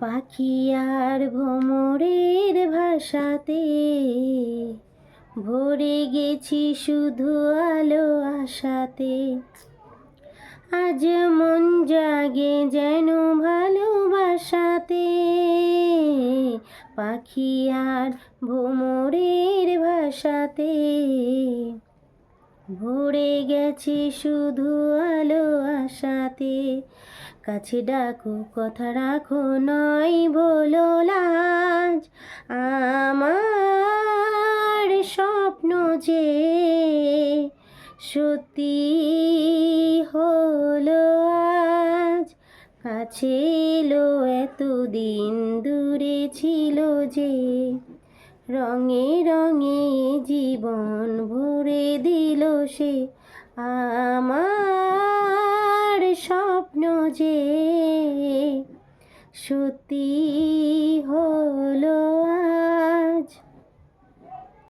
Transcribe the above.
পাখি আর ভ্রমরের ভাষাতে ভরে গেছি শুধু আলো আশাতে। আজ মন জাগে যেন ভালোবাসাতে। পাখি আর ভ্রমরের ভাষাতে ভরে গেছি শুধু আলো আশাতে কাছে ডাকো, কথা রাখো, নয় বলো লাজ। আমার স্বপ্ন যে সত্যি হলো আজ। কাছে এলো, এতদিন দূরে ছিল যে রঙে রঙে জীবন ভরে দিল সে। আমার যে হলো